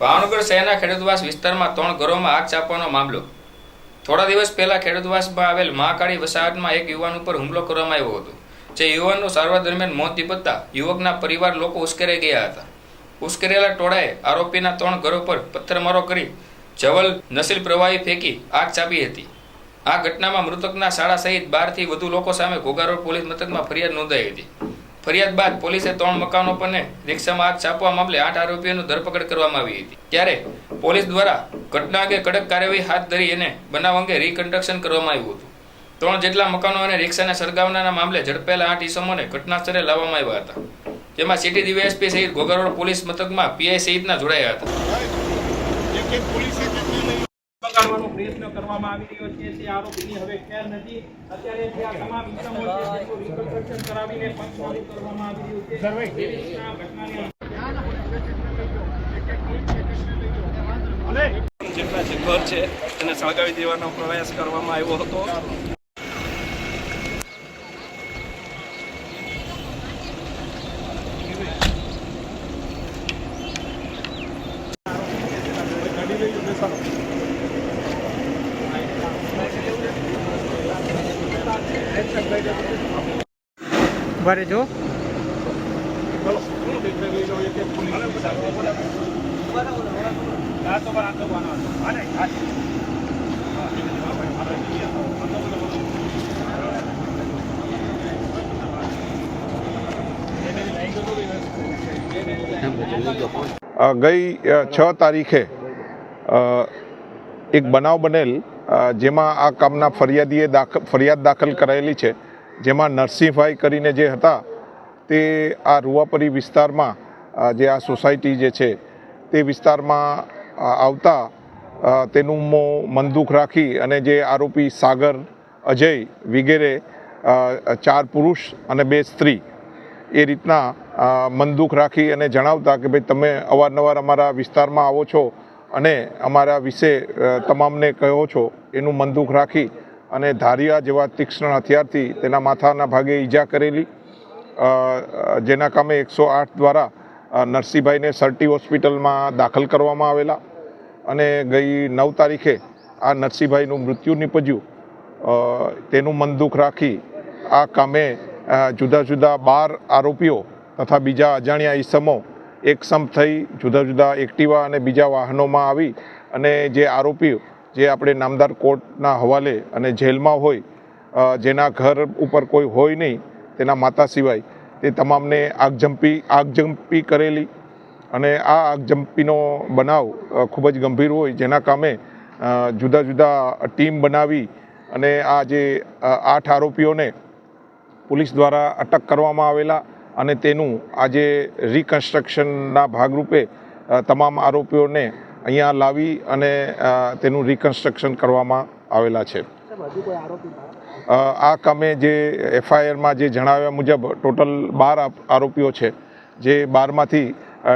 ભાવનગર શહેરના ખેડૂતવાસ વિસ્તારમાં ત્રણ ઘરોમાં આગ ચાપવાનો મામલો. થોડા દિવસ પહેલા ખેડૂતવાસમાં આવેલ મહાકાળી વસાહતમાં એક યુવાન ઉપર હુમલો કરવામાં આવ્યો હતો, જે યુવાનનું સારવાર દરમિયાન મોત નિપજતા યુવકના પરિવાર લોકો ઉશ્કેરાઈ ગયા હતા. ઉશ્કેરેલા ટોળાએ આરોપીના ત્રણ ઘરો પર પથ્થરમારો કરી જવલ નસીલ પ્રવાહી ફેંકી આગ ચાપી હતી. આ ઘટનામાં મૃતકના શાળા સહિત બારથી વધુ લોકો સામે ઘોઘારોડ પોલીસ મથકમાં ફરિયાદ નોંધાઈ હતી. ફરિયાદ બાદ પોલીસે ત્રણ મકાનો પરને રિક્ષામાં આગ છાપવા મામલે આઠ આરોપીઓની ધરપકડ કરવામાં આવી હતી. ત્યારે પોલીસ દ્વારા ઘટના અંગે કડક કાર્યવાહી હાથ ધરી અને બનાવ અંગે રીકન્સ્ટ્રક્શન કરવામાં આવ્યું હતું. ત્રણ જેટલા મકાનો અને રિક્ષાને સળગાવવાના મામલે ઝડપેલા આઠ ઈસમોને ઘટના સ્થળે લાવવામાં આવ્યા હતા. જેમાં સિટી ડીવાયએસપી સહિત ઘોઘારોડ પોલીસ મથકમાં પીઆઈ સહિતના જોડાયા હતા. બગાડવાનો પ્રયત્ન કરવામાં આવી રહ્યો છે. તે આરોપીની હવે ખેર નથી. અત્યારે આ તમામ ઇસમો છે તેનું રિકન્સ્ટ્રક્શન કરાવીને પંચનામું કરવામાં આવી રહ્યું છે. એવી રીતના આ જેટલા જે ઘર છે એને સળગાવી દેવાનો પ્રયાસ કરવામાં આવ્યો હતો ભરે જો અ, ગઈ અ, છ તારીખે અ, એક બનાવ બનેલ અ, જેમાં આ કામના ફરિયાદીએ દાખલ ફરિયાદ દાખલ કરાયેલી છે, જેમાં નરસિંહભાઈ કરીને જે હતા, તે આ રૂવાપરી વિસ્તારમાં જે આ સોસાયટી જે છે, તે વિસ્તારમાં આવતા તેનું મનદુખ રાખી અને જે આરોપી સાગર, અજય વગેરે ચાર પુરુષ અને બે સ્ત્રી, એ રીતના મનદુખ રાખી અને જણાવતા કે, ભાઈ, તમે અવારનવાર અમારા વિસ્તારમાં આવો છો અને અમારા વિશે તમામને કહો છો, એનું મનદુખ રાખી અને ધારિયા જેવા તીક્ષ્ણ હથિયારથી તેના માથાના ભાગે ઈજા કરેલી. જેના કામે એકસો આઠ દ્વારા નરસિંહભાઈને સરટી હોસ્પિટલમાં દાખલ કરવામાં આવેલા અને ગઈ નવ તારીખે આ નરસિંહભાઈનું મૃત્યુ નીપજ્યું. તેનું તેનું મનદુખ રાખી આ કામે જુદા જુદા બાર આરોપીઓ તથા બીજા અજાણ્યા ઈસમો એકસમ થઈ જુદા જુદા એક્ટિવા અને બીજા વાહનોમાં આવી અને જે આરોપીઓ જે આપણે નામદાર કોર્ટના હવાલે અને જેલમાં હોય જેના ઘર ઉપર કોઈ હોય નહીં, તેના માતા સિવાય તે તમામને આગજંપી આગજંપી કરેલી અને આ આગજંપીનો બનાવ ખૂબ જ ગંભીર હોય, જેના કામે જુદા જુદા ટીમ બનાવી અને આ જે આઠ આરોપીઓને પોલીસ દ્વારા અટક કરવામાં આવેલા અને તેનું આજે રિકન્સ્ટ્રક્શનના ભાગરૂપે તમામ આરોપીઓને અહીંયા લાવી અને તેનું રિકન્સ્ટ્રક્શન કરવામાં આવેલા છે. આ કામે જે એફઆઈઆરમાં જે જણાવ્યા મુજબ ટોટલ બાર આરોપીઓ છે જે બારમાંથી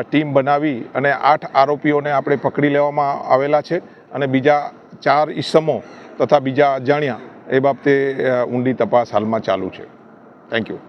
ટીમ બનાવી અને આઠ આરોપીઓને આપણે પકડી લેવામાં આવેલા છે અને બીજા ચાર ઈસમો તથા બીજા અજાણ્યા એ બાબતે ઊંડી તપાસ હાલમાં ચાલુ છે. Thank you